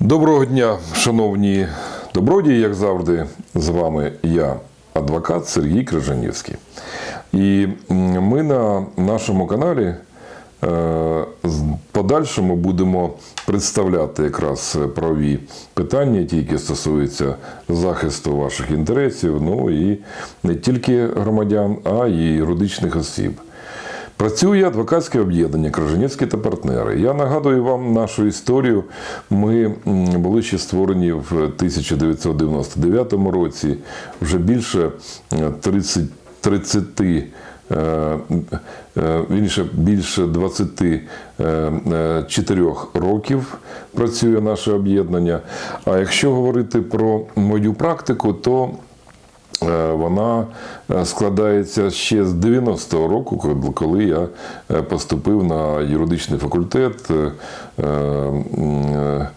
Доброго дня, шановні добродії, як завжди, з вами я, адвокат Сергій Крижанівський. І ми на нашому каналі е, подальшому будемо представляти якраз правові питання, ті, які стосуються захисту ваших інтересів, ну і не тільки громадян, а й юридичних осіб. Працює адвокатське об'єднання Крижанівські та партнери. Я нагадую вам нашу історію. Ми були ще створені в 1999 році. Вже більше е, 30, 30 е, е, вірніше, більше 24 років працює наше об'єднання. А якщо говорити про мою практику, то Вона е, складається ще з 90-го року, коли- я е, поступив на юридичний факультет е, е, е,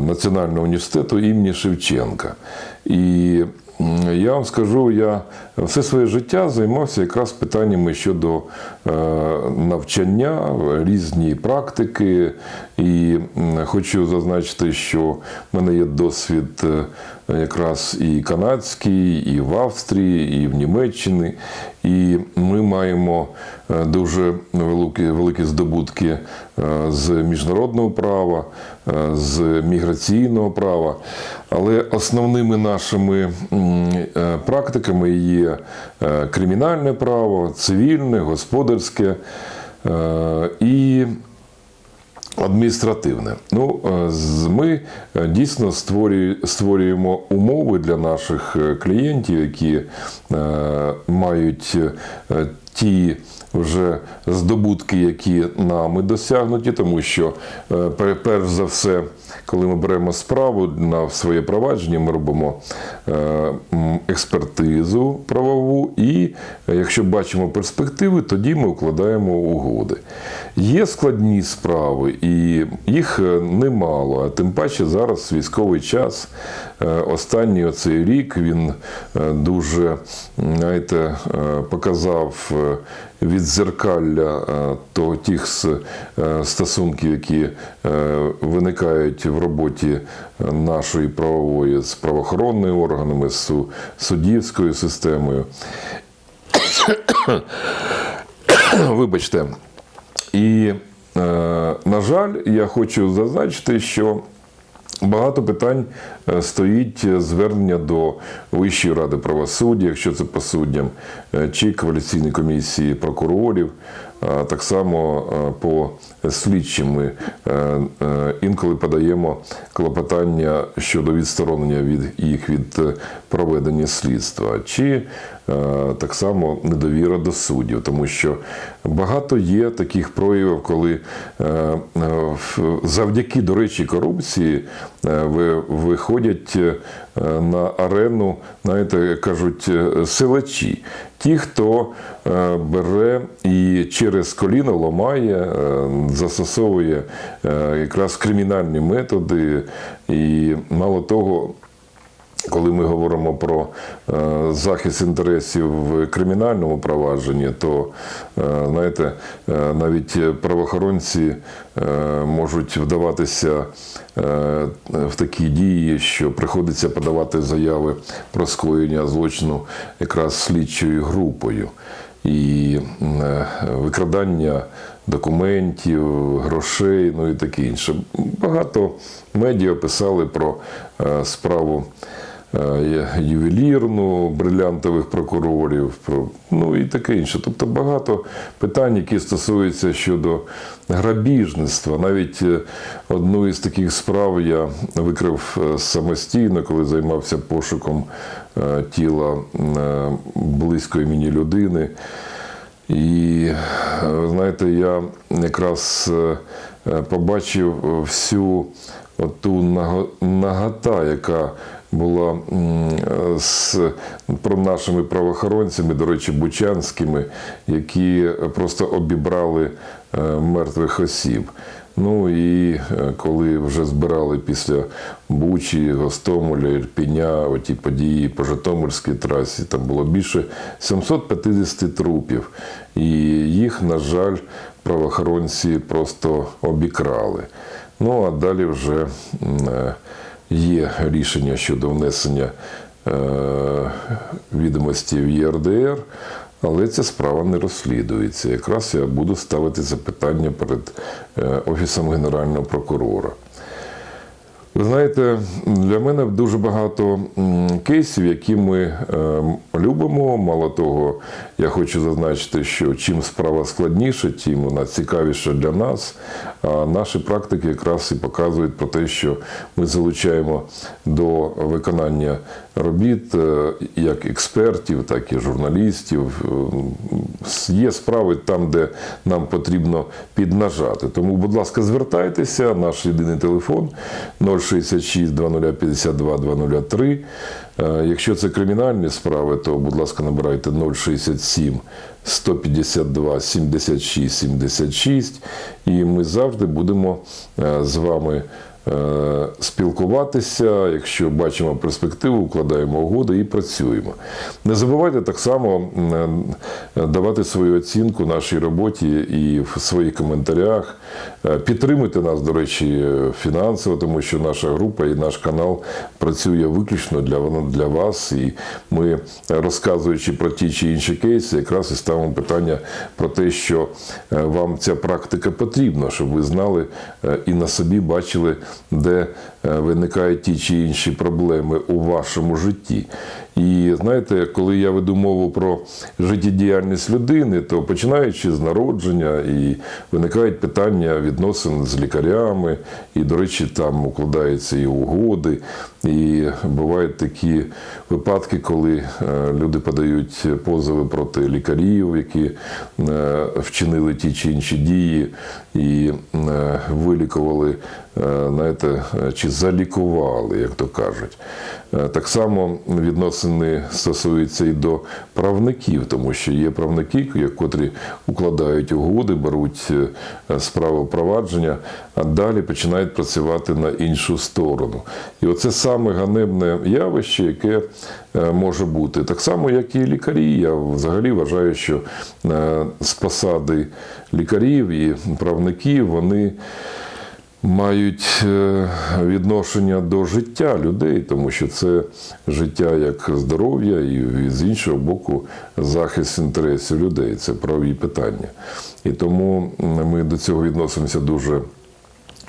Національного університету імені Шевченка. І я вам скажу, я все своє життя займався якраз питаннями щодо е, навчання, різні практики. І хочу зазначити, що в мене є досвід е, якраз і канадський, і в Австрії, і в Німеччині. І ми маємо е, дуже великі, великі здобутки е, з міжнародного права, е, з міграційного права. Але основними нашими практиками є кримінальне право, цивільне, господарське і Адміністративне. Ну, е, ми е, дійсно створює- створюємо умови для наших е, клієнтів, які мають ті вже здобутки, які нами досягнуті, тому що е, перш за все, коли ми беремо справу на своє провадження, ми робимо е, експертизу правову, і е, якщо бачимо перспективи, тоді ми укладаємо угоди. Є складні справи, і їх немало. А тим паче зараз військовий час. Останній оцей рік він дуже знаєте, показав відзеркалля е, то тих е, стосунків, які е, виникають в роботі е, нашої правової з правоохоронними органами, з суддівською системою. Вибачте. І, е, на жаль, я хочу зазначити, що багато питань е, стоїть звернення до Вищої ради правосуддя, якщо це по суддям, е, чи кваліфікаційної комісії прокурорів. Так само по слідчим ми е, е, інколи подаємо клопотання щодо відсторонення від їх від е, проведення слідства, чи так само недовіра до суддів, тому що багато є таких проявів, коли завдяки, до речі, корупції ви- виходять на арену, знаєте, кажуть, е, силачі. Ті, хто е, бере і через коліно ламає, е, застосовує е, якраз кримінальні методи, і мало того, коли ми говоримо про е, захист інтересів в кримінальному провадженні, то е, знаєте, е, навіть правоохоронці е, можуть вдаватися е, в такі дії, що приходиться подавати заяви про скоєння злочину якраз слідчою групою. І е, викрадання документів, грошей, ну і таке інше. Багато медіа писали про е, справу е, ювелірну, брилянтових прокурорів, про, ну і таке інше. Тобто багато питань, які стосуються щодо грабіжництва. Навіть е, одну із таких справ я викрив е, самостійно, коли займався пошуком е, тіла е, близької мені людини. І е, знаєте, я якраз е, е, побачив всю ту нагота, яка була е, з про нашими правоохоронцями, до речі, бучанськими, які просто обібрали е, мертвих осіб. Ну і е, коли вже збирали після Бучі, Гостомеля, Ірпіня, оті події по Житомирській трасі, там було більше 750 трупів. І їх, на жаль, правоохоронці просто обікрали. Ну а далі вже є рішення щодо внесення е, відомості в ЄРДР, але ця справа не розслідується. Якраз я буду ставити запитання перед е, Офісом Генерального прокурора. Ви знаєте, для мене дуже багато кейсів, які ми е, любимо. Мало того, я хочу зазначити, що чим справа складніша, тим вона цікавіша для нас. Наші практики якраз і показують про те, що ми залучаємо до виконання робіт е, як експертів, так і журналістів. Е, Є справи там, де нам потрібно піднажати. Тому, будь ласка, звертайтеся. Наш єдиний телефон 066 2052 203. Е, Якщо це кримінальні справи, то, будь ласка, набирайте 067 152 76 76. І ми завжди будемо е, з вами спілкуватися. Якщо бачимо перспективу, укладаємо угоди і працюємо. Не забувайте так само е, давати свою оцінку нашій роботі і в своїх коментарях. Е, Підтримуйте нас, до речі, фінансово, тому що наша група і наш канал працює виключно для, для вас. І ми, розказуючи про ті чи інші кейси, якраз і ставимо питання про те, що е, вам ця практика потрібна, щоб ви знали е, і на собі бачили, де виникають ті чи інші проблеми у вашому житті. І знаєте, коли я веду мову про життєдіяльність людини, то починаючи з народження, і виникають питання відносин з лікарями, і, до речі, там укладаються і угоди. І бувають такі випадки, коли е, люди подають позови проти лікарів, які е, вчинили ті чи інші дії і е, вилікували, е, знаєте, е, чи залікували, як то кажуть. Е, Так само відносини стосуються і до правників, тому що є правники, котрі укладають угоди, беруть е, справу провадження, а далі починають працювати на іншу сторону. І оце саме ганебне явище, яке е, може бути. Так само, як і лікарі. Я взагалі вважаю, що з посади лікарів і правників вони мають е, відношення до життя людей, тому що це життя як здоров'я, і з іншого боку, захист інтересів людей. Це правові питання. І тому ми до цього відносимося дуже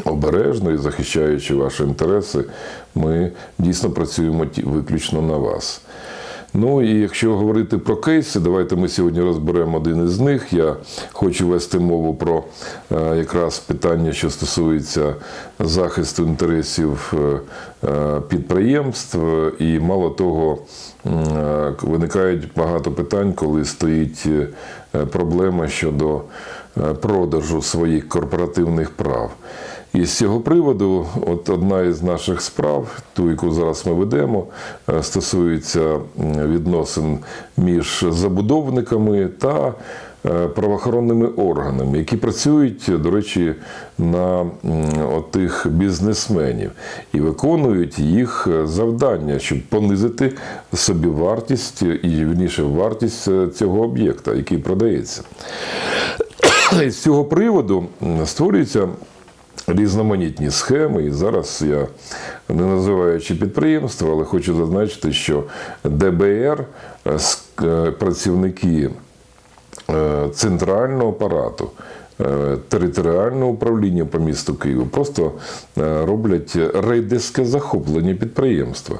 обережно і захищаючи ваші інтереси, ми дійсно працюємо виключно на вас. Ну і якщо говорити про кейси, давайте ми сьогодні розберемо один із них. Я хочу вести мову про е, якраз питання, що стосується захисту інтересів е, е, підприємств. І мало того, виникають багато питань, коли стоїть проблема щодо е, продажу своїх корпоративних прав. І з цього приводу, от одна із наших справ, ту, яку зараз ми ведемо, е, стосується відносин між забудовниками та е, правоохоронними органами, які працюють, до речі, на м, отих бізнесменів і виконують їх е, завдання, щоб понизити собівартість і вірніше вартість е, цього об'єкта, який продається. З цього приводу створюється різноманітні схеми. І зараз я не називаючи підприємство, але хочу зазначити, що ДБР, е, е, працівники е, центрального апарату. е, Територіального управління по місту Києву просто е, роблять рейдерське захоплення підприємства.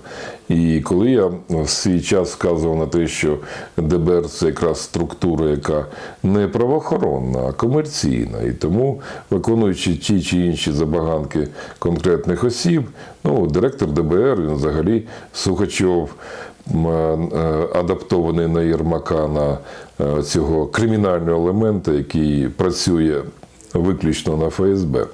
І коли я в свій час вказував на те, що ДБР це якраз структура, яка не правоохоронна, а комерційна, і тому, виконуючи ті чи інші забаганки конкретних осіб, ну, директор ДБР, він взагалі Сухачов е, адаптований на Єрмака на е, цього кримінального елемента, який працює виключно на ФСБ.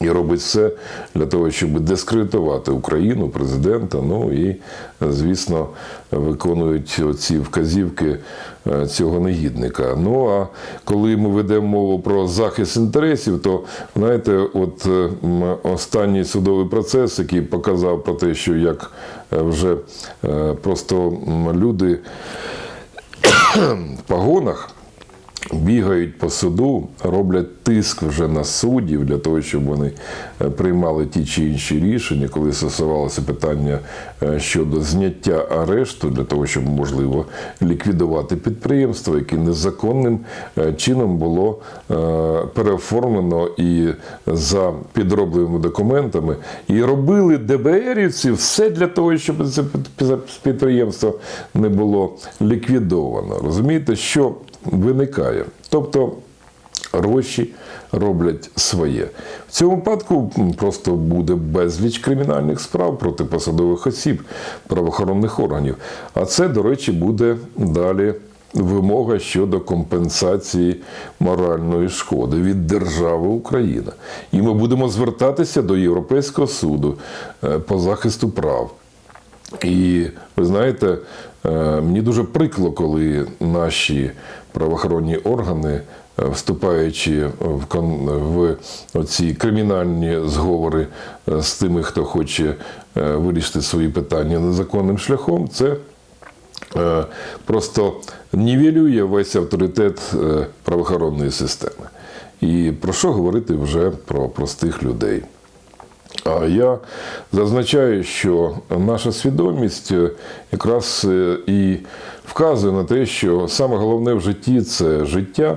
І робить все для того, щоб дискредитувати Україну, президента. Ну і, звісно, виконують ці вказівки е, цього негідника. Ну а коли ми ведемо мову про захист інтересів, то знаєте, от е, останній судовий процес, який показав про те, що як е, вже просто люди в погонах бігають по суду, роблять тиск вже на суддів для того, щоб вони е, приймали ті чи інші рішення, коли стосувалося питання е, щодо зняття арешту, для того, щоб можливо ліквідувати підприємство, яке незаконним е, чином було переоформлено і за підробленими документами, і робили ДБРівці все для того, щоб це під- підприємство не було ліквідовано. Розумієте, що виникає? Тобто гроші роблять своє. В цьому випадку просто буде безліч кримінальних справ проти посадових осіб правоохоронних органів. А це, до речі, буде далі вимога щодо компенсації моральної шкоди від держави Україна. І ми будемо звертатися до Європейського суду е, по захисту прав. І ви знаєте, е, мені дуже прикло, коли наші правоохоронні органи, е, вступаючи в, в оці кримінальні зговори е, з тими, хто хоче е, вирішити свої питання незаконним шляхом, це просто нівелює весь авторитет правоохоронної системи. І про що говорити вже про простих людей? Я зазначаю, що наша свідомість е, якраз е, і вказує на те, що саме головне в житті це життя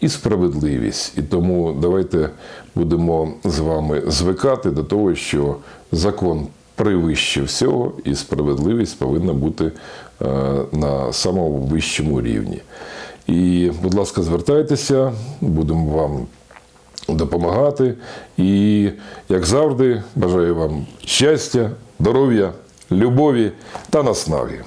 і справедливість. І тому давайте будемо з вами звикати до того, що закон превище всього, і справедливість повинна бути е, на самому вищому рівні. І, будь ласка, звертайтеся, будемо вам допомагати. І, як завжди, бажаю вам щастя, здоров'я, любові та наснаги.